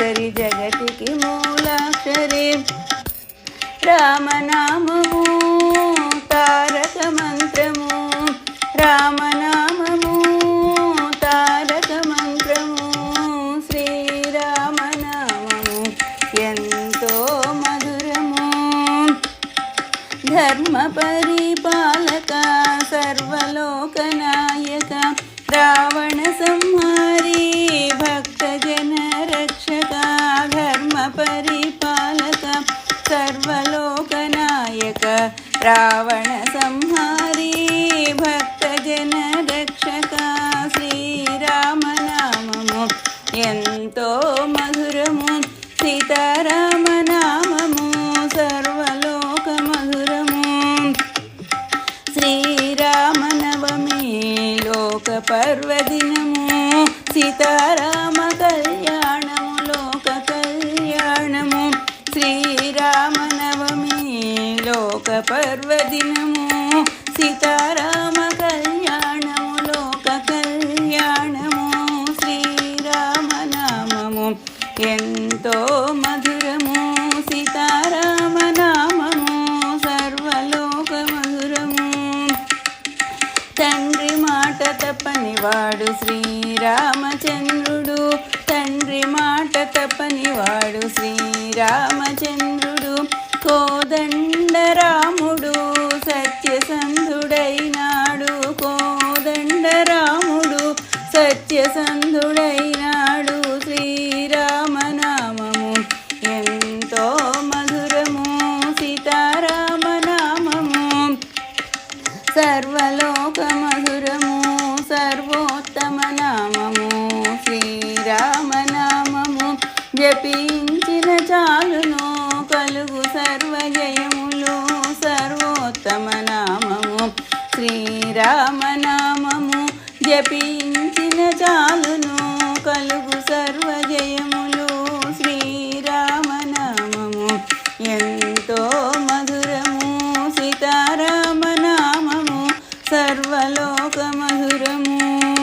అక్షరి జగతికి మూలాక్షరి. రామనామము తారక మంత్రము. రామనామము తారక మంత్రము. శ్రీరామనామము ఎంతో మధురము. ధర్మ పరిప సర్వలోకనాయక రావణ సంహారి భక్తజన రక్షక శ్రీరామనామము ఎంతో మధురము సీతారామనామము సర్వలోక మధురము శ్రీరామనవమి లోక పర్వదినము సీతారామ కళ్యాణము లోక కళ్యాణము శ్రీరామనవమి పర్వదినము సీతారామ కళ్యాణము లోక కళ్యాణము శ్రీరామనామము ఎంతో మధురము సీతారామనామము సర్వలోక మధురము. తండ్రి మాట తప్పని వాడు శ్రీరామచంద్రుడు. తండ్రి మాట తప్పని వాడు శ్రీరామచంద్రుడు. కోదండ రాముడు సత్యసంధుడైనాడు. కోదండ రాముడు సర్వజయములు సర్వోత్తమ నామము. శ్రీరామ నామము జపించిన చాలును. కలుగు సర్వజయములు శ్రీరామనామము. ఎంతో మధురము సీతారామ నామము సర్వలోక మధురము